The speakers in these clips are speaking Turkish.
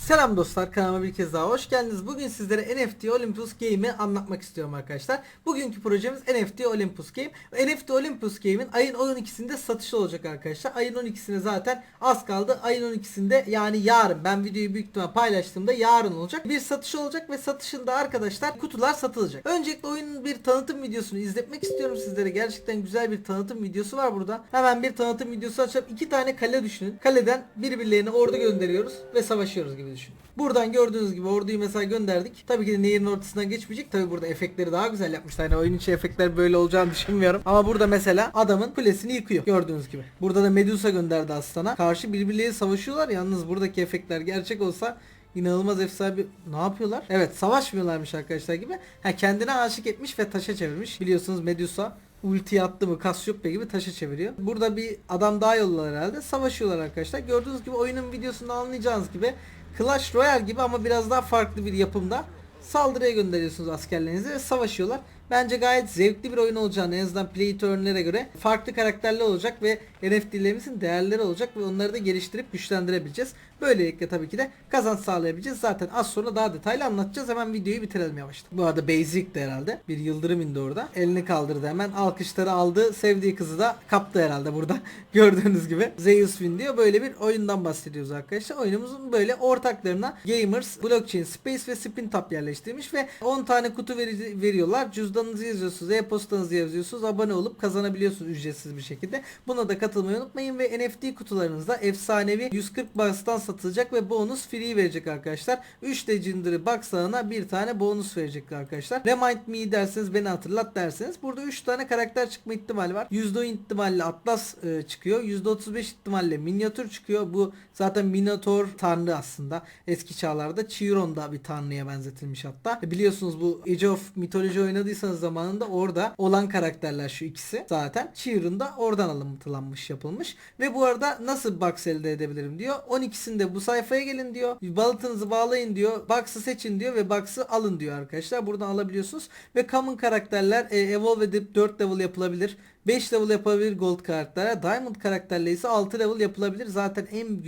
Selam dostlar kanalıma bir kez daha hoş geldiniz. Bugün sizlere NFT Olympus Game'i anlatmak istiyorum arkadaşlar. Bugünkü projemiz NFT Olympus Game. NFT Olympus Game'in ayın 12'sinde satışı olacak arkadaşlar. Ayın 12'sine zaten az kaldı. Ayın 12'sinde yani yarın ben videoyu büyük ihtimal paylaştığımda yarın olacak. Bir satış olacak ve satışında arkadaşlar kutular satılacak. Öncelikle oyunun bir tanıtım videosunu izletmek istiyorum sizlere. Gerçekten güzel bir tanıtım videosu var burada. Hemen bir tanıtım videosu açıp iki tane kale düşünün. Kaleden birbirlerine ordu gönderiyoruz ve savaşıyoruz gibi düşünün. Buradan gördüğünüz gibi orduyu mesela gönderdik. Tabii ki de nehirin ortasından geçmeyecek. Tabii burada efektleri daha güzel yapmışlar. Yani oyun içi efektler böyle olacağını düşünmüyorum. Ama burada mesela adamın kulesini yıkıyor. Gördüğünüz gibi. Burada da Medusa gönderdi aslana. Karşı birbirleriyle savaşıyorlar. Yalnız buradaki efektler gerçek olsa inanılmaz efsane bir... Ne yapıyorlar? Evet savaşmıyorlarmış arkadaşlar gibi. Ha kendine aşık etmiş ve taşa çevirmiş. Biliyorsunuz Medusa ulti attı mı Cassiopeia gibi taşı çeviriyor. Burada bir adam daha yolladılar herhalde. Savaşıyorlar arkadaşlar. Gördüğünüz gibi oyunun videosunda anlayacağınız gibi Clash Royale gibi ama biraz daha farklı bir yapımda saldırıya gönderiyorsunuz askerlerinizi ve savaşıyorlar. Bence gayet zevkli bir oyun olacağını en azından play to earn'lere göre farklı karakterler olacak ve NFT'lerimizin değerleri olacak ve onları da geliştirip güçlendirebileceğiz. Böylelikle tabii ki de kazanç sağlayabileceğiz. Zaten az sonra daha detaylı anlatacağız. Hemen videoyu bitirelim yavaştan. Bu arada Basic de herhalde. Bir yıldırım indi orada. Elini kaldırdı hemen. Alkışları aldı. Sevdiği kızı da kaptı herhalde burada. Gördüğünüz gibi. Zeus Win diyor. Böyle bir oyundan bahsediyoruz arkadaşlar. Oyunumuzun böyle ortaklarına Gamers, Blockchain, Space ve Spin Tap yerleştirmiş ve 10 tane kutu veri- veriyorlar. Cüzdanınızı yazıyorsunuz. E-postanızı yazıyorsunuz. Abone olup kazanabiliyorsunuz ücretsiz bir şekilde. Buna da katılmayı unutmayın ve NFT kutularınızda efsanevi 140 box'tan satılacak ve bonus free verecek arkadaşlar. 3 Legendary box ağına bir tane bonus verecek arkadaşlar. Remind me derseniz beni hatırlat derseniz burada 3 tane karakter çıkma ihtimali var. %10 ihtimalle Atlas e, çıkıyor. %35 ihtimalle minyatür çıkıyor. Bu zaten Minotaur tanrı aslında. Eski çağlarda Chiron da bir tanrıya benzetilmiş hatta. E, Biliyorsunuz bu Age of Mythology oynadıysanız zamanında orada olan karakterler şu ikisi zaten. Chiron da oradan alıntılanmış yapılmış. Ve bu arada nasıl box elde edebilirim diyor. 12'sinde bu sayfaya gelin diyor. Balıtınızı bağlayın diyor. Box'ı seçin diyor ve box'ı alın diyor arkadaşlar. Buradan alabiliyorsunuz. Ve common karakterler e, evolve edip 4 level yapılabilir. 5 level yapabilir gold karakterler. Diamond karakterle ise 6 level yapılabilir. Zaten en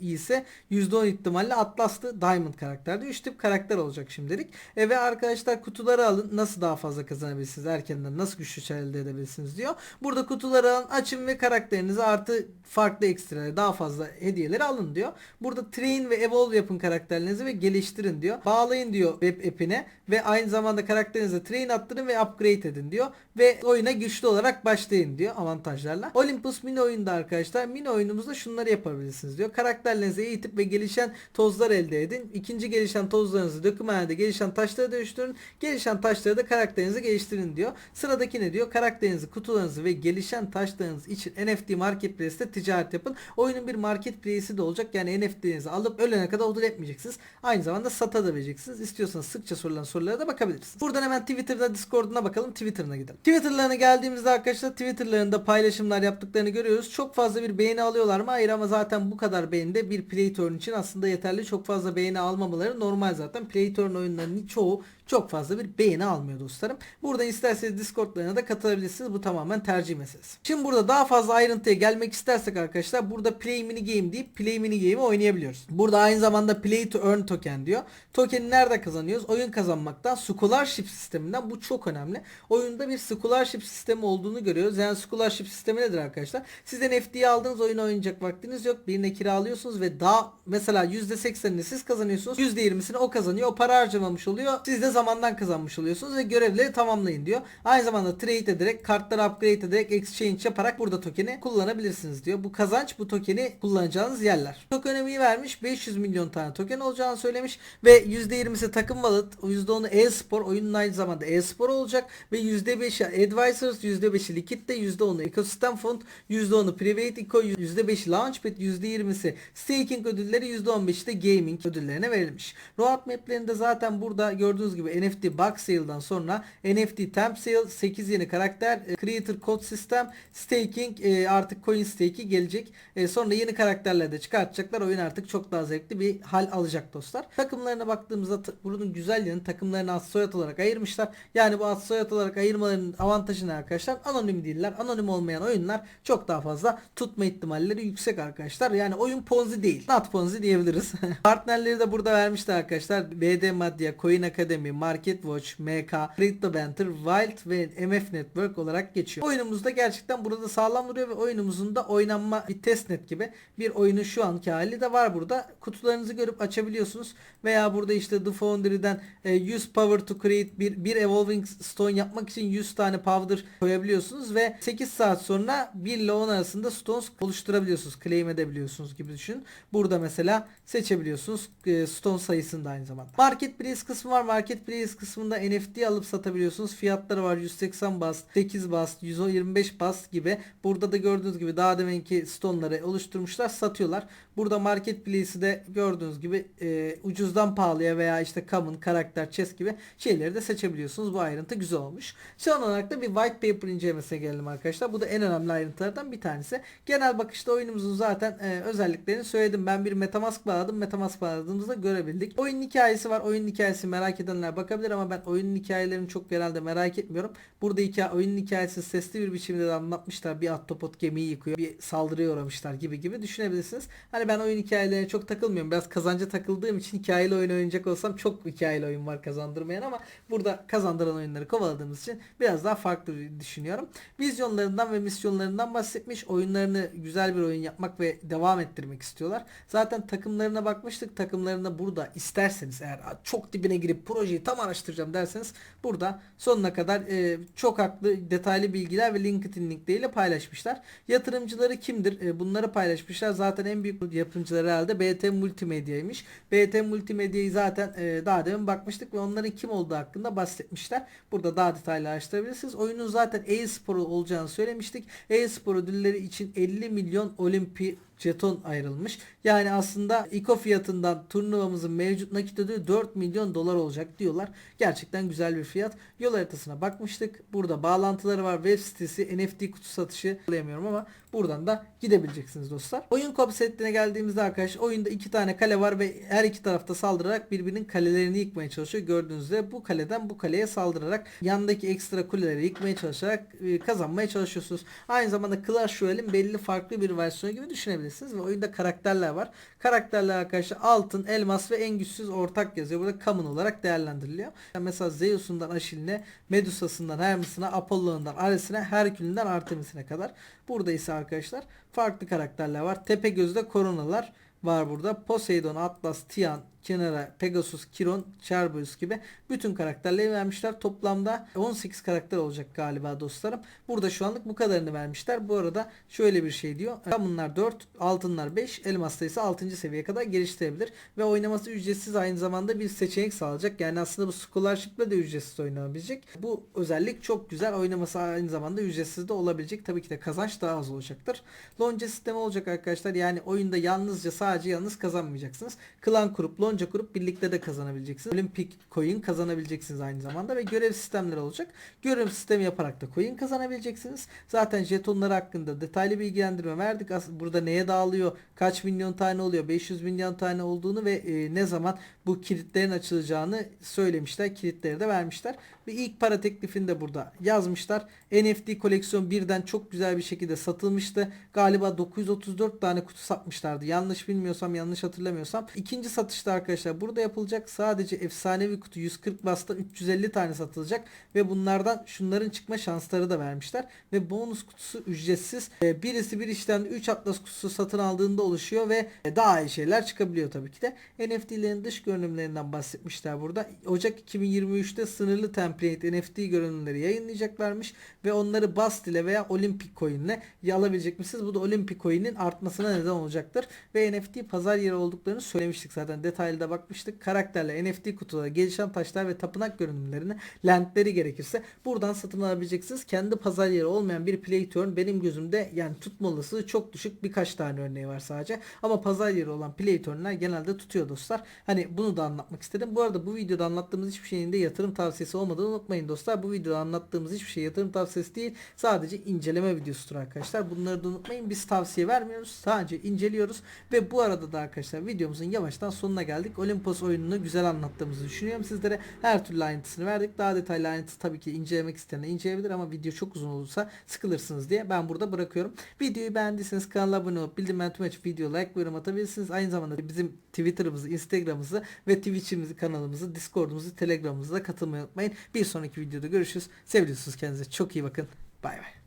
iyisi %10 ihtimalle Atlas'tı Diamond karakterde. 3 tip karakter olacak şimdilik. E ve arkadaşlar kutuları alın. Nasıl daha fazla kazanabilirsiniz erkenden nasıl güçlü elde edebilirsiniz diyor. Burada kutuları alın açın ve karakterinizi artı farklı ekstraları daha fazla hediyeleri alın diyor. Burada train ve evolve yapın karakterlerinizi ve geliştirin diyor. Bağlayın diyor web app'ine ve aynı zamanda karakterinize train attırın ve upgrade edin diyor. Ve oyuna güçlü olarak başlayın diyor avantajlarla. Olympus mini oyunda arkadaşlar mini oyunumuzda şunları yapabilirsiniz diyor. Karakterlerinizi eğitip ve gelişen tozlar elde edin. İkinci gelişen tozlarınızı dökümhanede gelişen taşlara dönüştürün. Gelişen taşları da karakterinizi geliştirin diyor. Sıradaki ne diyor? Karakterinizi, kutularınızı ve gelişen taşlarınız için NFT Marketplace'te ticaret yapın. Oyunun bir marketplace'i de olacak. Yani NFT'nizi alıp ölene kadar odul etmeyeceksiniz. Aynı zamanda satabileceksiniz. İstiyorsanız sıkça sorulan sorulara da bakabilirsiniz. Buradan hemen Twitter'da Discord'una bakalım. Twitter'ına gidelim. Twitter'larına geldiğimizde arkadaşlar Twitter'larında paylaşımlar yaptıklarını görüyoruz. Çok fazla bir beğeni alıyorlar mı? Hayır ama zaten bu kadar beğeni de bir Play Turn için aslında yeterli. Çok fazla beğeni almamaları normal zaten. Play Turn oyunlarının çoğu çok fazla bir beğeni almıyor dostlarım. Burada isterseniz Discord'larına da katılabilirsiniz. Bu tamamen tercih meselesi. Şimdi burada daha fazla ayrıntıya gelmek istersek arkadaşlar burada Play Mini Game deyip Play Mini Game'i oynayabiliyoruz. Burada aynı zamanda Play to Earn token diyor. Token'i nerede kazanıyoruz? Oyun kazanmaktan scholarship sisteminden bu çok önemli. Oyunda bir scholarship sistemi olduğunu görüyoruz. Yani scholarship sistemi nedir arkadaşlar? Siz NFT'yi aldınız oyunu oynayacak vaktiniz yok. Birine kiralıyorsunuz ve daha mesela %80'ini siz kazanıyorsunuz. %20'sini o kazanıyor. O para harcamamış oluyor. Siz de zamandan kazanmış oluyorsunuz ve görevleri tamamlayın diyor. Aynı zamanda trade ederek, kartları upgrade ederek, exchange yaparak burada tokeni kullanabilirsiniz diyor. Bu kazanç bu tokeni kullanacağınız yerler. Tokenomiyi vermiş. 500 milyon tane token olacağını söylemiş ve %20'si takım wallet, %10'u e-spor, oyunun aynı zamanda e-spor olacak ve %5'i advisors, %5'i likitte, %10'u ekosistem fond, %10'u private eco, %5'i launchpad, %20'si staking ödülleri, %15'i de gaming ödüllerine verilmiş. Roadmap'lerinde zaten burada gördüğünüz gibi gibi NFT Box Sale'dan sonra NFT Temp Sale 8 yeni karakter e, Creator Code System Staking e, artık Coin Stake'i gelecek. E, sonra yeni karakterler de çıkartacaklar. Oyun artık çok daha zevkli bir hal alacak dostlar. Takımlarına baktığımızda bunun güzel yanı takımlarını ad soyad olarak ayırmışlar. Yani bu ad soyad olarak ayırmalarının avantajı ne arkadaşlar? Anonim değiller. Anonim olmayan oyunlar çok daha fazla tutma ihtimalleri yüksek arkadaşlar. Yani oyun Ponzi değil. Not Ponzi diyebiliriz. Partnerleri de burada vermişler arkadaşlar. BD Madya, Coin Academy, Market Watch, MK, Crypto Banter, Wild ve MF Network olarak geçiyor. Oyunumuzda gerçekten burada sağlam duruyor ve oyunumuzun da oynanma bir testnet gibi bir oyunun şu anki hali de var burada. Kutularınızı görüp açabiliyorsunuz veya burada işte The Foundry'den e, 100 power to create bir, bir evolving stone yapmak için 100 tane powder koyabiliyorsunuz ve 8 saat sonra 1 ile 10 arasında stones oluşturabiliyorsunuz. Claim edebiliyorsunuz gibi düşünün. Burada mesela seçebiliyorsunuz e, stone sayısını da aynı zamanda. Marketplace kısmı var. Marketplace kısmında NFT alıp satabiliyorsunuz. Fiyatları var 180 bas, 8 bas, 125 bas gibi. Burada da gördüğünüz gibi daha deminki stone'ları oluşturmuşlar, satıyorlar. Burada marketplace'i de gördüğünüz gibi e, ucuzdan pahalıya veya işte common, karakter, chest gibi şeyleri de seçebiliyorsunuz. Bu ayrıntı güzel olmuş. Son olarak da bir white paper incelemesine gelelim arkadaşlar. Bu da en önemli ayrıntılardan bir tanesi. Genel bakışta oyunumuzun zaten e, özelliklerini söyledim. Ben bir metamask bağladım. Metamask bağladığımızda görebildik. Oyun hikayesi var. Oyun hikayesi merak edenler bakabilir ama ben oyunun hikayelerini çok genelde merak etmiyorum. Burada hikaye, oyunun hikayesi sesli bir biçimde de anlatmışlar. Bir ahtapot gemiyi yıkıyor. Bir saldırıya uğramışlar gibi gibi düşünebilirsiniz. Hani ben oyun hikayelerine çok takılmıyorum. Biraz kazanca takıldığım için hikayeli oyun oynayacak olsam çok hikayeli oyun var kazandırmayan ama burada kazandıran oyunları kovaladığımız için biraz daha farklı düşünüyorum. Vizyonlarından ve misyonlarından bahsetmiş. Oyunlarını güzel bir oyun yapmak ve devam ettirmek istiyorlar. Zaten takımlarına bakmıştık. Takımlarına burada isterseniz eğer çok dibine girip projeyi tam araştıracağım derseniz burada sonuna kadar e, çok haklı detaylı bilgiler ve LinkedIn linkleriyle paylaşmışlar. Yatırımcıları kimdir? E, bunları paylaşmışlar. Zaten en büyük yapımcıları herhalde BT Multimedya'ymış. BT Multimedya'yı zaten e, daha demin bakmıştık ve onların kim olduğu hakkında bahsetmişler. Burada daha detaylı araştırabilirsiniz. Oyunun zaten e-sporu olacağını söylemiştik. E-spor ödülleri için 50 milyon olimpi jeton ayrılmış. Yani aslında ICO fiyatından turnuvamızın mevcut nakit ödülü 4 milyon dolar olacak diyorlar. Gerçekten güzel bir fiyat. Yol haritasına bakmıştık. Burada bağlantıları var. Web sitesi, NFT kutu satışı bulamıyorum ama buradan da gidebileceksiniz dostlar. Oyun konseptine geldiğimizde arkadaşlar oyunda iki tane kale var ve her iki tarafta saldırarak birbirinin kalelerini yıkmaya çalışıyor. Gördüğünüz üzere bu kaleden bu kaleye saldırarak yandaki ekstra kuleleri yıkmaya çalışarak e, kazanmaya çalışıyorsunuz. Aynı zamanda Clash Royale'in belli farklı bir versiyonu gibi düşünebilirsiniz ve oyunda karakterler var. Karakterler arkadaşlar altın, elmas ve en güçsüz ortak yazıyor. Burada common olarak değerlendiriliyor. Yani mesela Zeus'undan Achilles'ine, Medusa'sından Hermes'ine, Apollo'ndan Ares'ine, Herkül'ünden Artemis'ine kadar. Burada ise arkadaşlar farklı karakterler var. Tepegöz'de koronalar var burada. Poseidon, Atlas, Tian, Kenara, Pegasus, Kiron, Cerberus gibi bütün karakterleri vermişler. Toplamda 18 karakter olacak galiba dostlarım. Burada şu anlık bu kadarını vermişler. Bu arada şöyle bir şey diyor. Bunlar 4, altınlar 5, elmas sayısı 6. seviyeye kadar geliştirebilir. Ve oynaması ücretsiz aynı zamanda bir seçenek sağlayacak. Yani aslında bu scholarship'le de ücretsiz oynanabilecek. Bu özellik çok güzel. Oynaması aynı zamanda ücretsiz de olabilecek. Tabii ki de kazanç daha az olacaktır. Lonca sistemi olacak arkadaşlar. Yani oyunda yalnızca sadece yalnız kazanmayacaksınız. Klan kurup lonca kurup birlikte de kazanabileceksiniz. Olimpik coin kazanabileceksiniz aynı zamanda ve görev sistemleri olacak. Görev sistemi yaparak da coin kazanabileceksiniz. Zaten jetonları hakkında detaylı bilgilendirme verdik. Burada neye dağılıyor, kaç milyon tane oluyor, 500 milyon tane olduğunu ve e, ne zaman bu kilitlerin açılacağını söylemişler. Kilitleri de vermişler. Ve ilk para teklifini de burada yazmışlar. NFT koleksiyon birden çok güzel bir şekilde satılmıştı. Galiba 934 tane kutu satmışlardı. Yanlış bilmiyorsam, yanlış hatırlamıyorsam. İkinci satışta arkadaşlar burada yapılacak. Sadece efsanevi kutu 140 basta 350 tane satılacak ve bunlardan şunların çıkma şansları da vermişler ve bonus kutusu ücretsiz. Ee, Birisi bir işten 3 atlas kutusu satın aldığında oluşuyor ve daha iyi şeyler çıkabiliyor tabii ki de. NFT'lerin dış görünümlerinden bahsetmişler burada. Ocak 2023'te sınırlı template NFT görünümleri yayınlayacaklarmış ve onları Bast ile veya Olympic Coin ile alabilecek misiniz? Bu da Olympic Coin'in artmasına neden olacaktır. Ve NFT pazar yeri olduklarını söylemiştik zaten. Detaylı da bakmıştık. Karakterle NFT kutuları, gelişen taşlar ve tapınak görünümlerini lentleri gerekirse buradan satın alabileceksiniz. Kendi pazar yeri olmayan bir play turn benim gözümde yani tutma olasılığı çok düşük. Birkaç tane örneği var sadece. Ama pazar yeri olan play turn'ler genelde tutuyor dostlar. Hani bunu da anlatmak istedim. Bu arada bu videoda anlattığımız hiçbir şeyin de yatırım tavsiyesi olmadığını unutmayın dostlar. Bu videoda anlattığımız hiçbir şey yatırım tavsiyesi değil. Sadece inceleme videosudur arkadaşlar. Bunları da unutmayın. Biz tavsiye vermiyoruz. Sadece inceliyoruz. Ve bu arada da arkadaşlar videomuzun yavaştan sonuna geldik. Olympus oyununu güzel anlattığımızı düşünüyorum sizlere. Her türlü ayrıntısını verdik. Daha detaylı ayrıntısı tabii ki incelemek isteyenler inceleyebilir ama video çok uzun olursa sıkılırsınız diye ben burada bırakıyorum. Videoyu beğendiyseniz kanala abone olup bildirimleri tüm açıp video like ve yorum atabilirsiniz. Aynı zamanda bizim Twitter'ımızı, Instagram'ımızı ve Twitch'imizi, kanalımızı, Discord'umuzu, Telegram'ımıza da katılmayı unutmayın. Bir sonraki videoda görüşürüz. Seviyorsunuz kendinize. Çok iyi bakın. Bay bay.